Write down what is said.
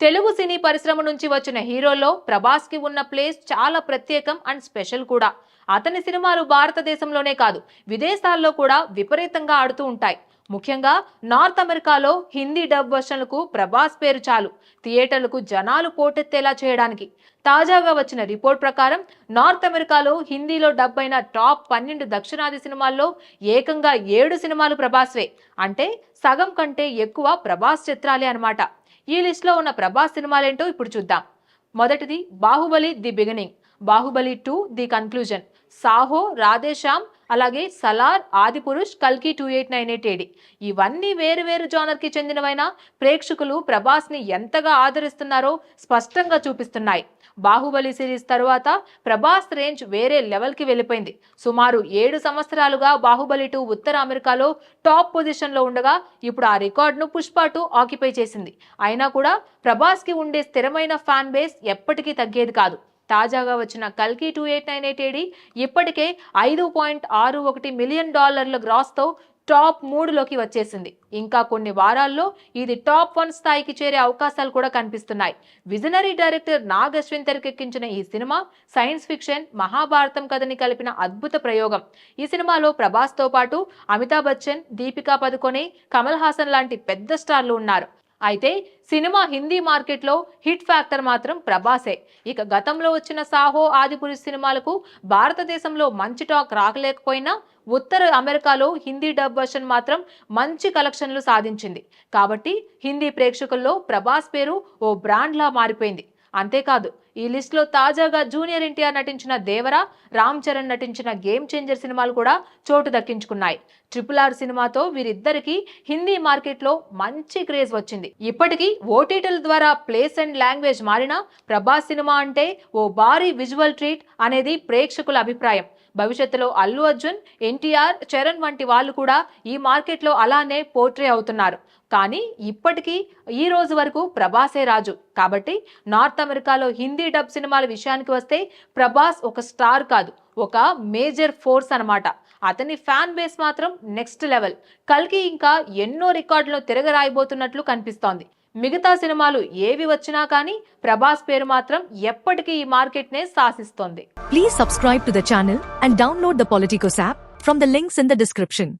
తెలుగు సినీ పరిశ్రమ నుంచి వచ్చిన హీరోల్లో ప్రభాస్కి ఉన్న ప్లేస్ చాలా ప్రత్యేకం అండ్ స్పెషల్ కూడా. అతని సినిమాలు భారతదేశంలోనే కాదు విదేశాల్లో కూడా విపరీతంగా ఆడుతూ ఉంటాయి. ముఖ్యంగా నార్త్ అమెరికాలో హిందీ డబ్ వర్షన్లకు ప్రభాస్ పేరు చాలు. థియేటర్లకు జనాలు పోటెత్తేలా చేయడానికి. తాజాగా వచ్చిన రిపోర్ట్ ప్రకారం నార్త్ అమెరికాలో హిందీలో డబ్ అయిన టాప్ పన్నెండు దక్షిణాది సినిమాల్లో ఏకంగా ఏడు సినిమాలు ప్రభాస్వే. అంటే సగం కంటే ఎక్కువ ప్రభాస్ చిత్రాలే అనమాట ఈ లిస్ట్లో ఉన్న ప్రభాస్ సినిమాలేంటో ఇప్పుడు చూద్దాం. మొదటిది Baahubali the beginning. Baahubali two the conclusion Saaho Radhe Shyam అలాగే సలార్ ఆదిపురుష్ కల్కి two eight nine eight AD. ఇవన్నీ వేరు వేరు జానర్కి చెందినవైన ప్రేక్షకులు ప్రభాస్ని ఎంతగా ఆదరిస్తున్నారో స్పష్టంగా చూపిస్తున్నాయి. బాహుబలి సిరీస్ తరువాత ప్రభాస్ రేంజ్ వేరే లెవెల్కి వెళ్ళిపోయింది. సుమారు ఏడు సంవత్సరాలుగా బాహుబలి టూ ఉత్తర అమెరికాలో టాప్ పొజిషన్లో ఉండగా ఇప్పుడు ఆ రికార్డును పుష్ప టూ ఆక్యుపై చేసింది. అయినా కూడా ప్రభాస్కి ఉండే స్థిరమైన ఫ్యాన్ బేస్ ఎప్పటికీ తగ్గేది కాదు. తాజాగా వచ్చిన కల్కి two eight nine eight AD ఇప్పటికే ఐదు పాయింట్ ఆరు ఒకటి మిలియన్ డాలర్ల గ్రాస్తో టాప్ మూడులోకి వచ్చేసింది. ఇంకా కొన్ని వారాల్లో ఇది టాప్ వన్ స్థాయికి చేరే అవకాశాలు కూడా కనిపిస్తున్నాయి. విజనరీ డైరెక్టర్ నాగ్ అశ్విన్ తెరకెక్కించిన ఈ సినిమా సైన్స్ ఫిక్షన్ మహాభారతం కథని కలిపిన అద్భుత ప్రయోగం. ఈ సినిమాలో ప్రభాస్తో పాటు అమితాబ్ బచ్చన్ దీపికా పదుకొనే కమల్ హాసన్ లాంటి పెద్ద స్టార్లు ఉన్నారు. అయితే సినిమా హిందీ మార్కెట్లో హిట్ ఫ్యాక్టర్ మాత్రం ప్రభాసే. ఇక గతంలో వచ్చిన సాహో ఆదిపురుష్ సినిమాలకు భారతదేశంలో మంచి టాక్ రాకలేకపోయినా ఉత్తర అమెరికాలో హిందీ డబ్ వర్షన్ మాత్రం మంచి కలెక్షన్లు సాధించింది. కాబట్టి హిందీ ప్రేక్షకుల్లో ప్రభాస్ పేరు ఓ బ్రాండ్లా మారిపోయింది. అంతేకాదు ఈ లిస్ట్లో తాజాగా జూనియర్ ఎన్టీఆర్ నటించిన దేవరా రామ్ చరణ్ నటించిన గేమ్ చేంజర్ సినిమాలు కూడా చోటు దక్కించుకున్నాయి. ట్రిపుల్ ఆర్ సినిమాతో వీరిద్దరికి హిందీ మార్కెట్లో మంచి క్రేజ్ వచ్చింది. ఇప్పటికీ ఓటీటీల ద్వారా ప్లేస్ అండ్ లాంగ్వేజ్ మారినా ప్రభాస్ సినిమా అంటే ఓ భారీ విజువల్ ట్రీట్ అనేది ప్రేక్షకుల అభిప్రాయం. భవిష్యత్తులో అల్లు అర్జున్ ఎన్టీఆర్ చరణ్ వంటి వాళ్ళు కూడా ఈ మార్కెట్లో అలానే పోర్ట్రే అవుతున్నారు. కానీ ఇప్పటికీ ఈ రోజు వరకు ప్రభాసే రాజు. కాబట్టి నార్త్ అమెరికాలో హిందీ డబ్ సినిమాల విషయానికి వస్తే ప్రభాస్ ఒక స్టార్ కాదు ఒక మేజర్ ఫోర్స్ అన్నమాట. అతని ఫ్యాన్ బేస్ మాత్రం నెక్స్ట్ లెవెల్. కల్కి ఇంకా ఎన్నో రికార్డులను తిరగరాయబోతున్నట్లు కనిపిస్తోంది. మిగతా సినిమాలు ఏవి వచ్చినా కానీ ప్రభాస్ పేరు మాత్రం ఎప్పటికీ ఈ మార్కెట్ నే శాసిస్తోంది please subscribe to the channel and download the app from the links in the description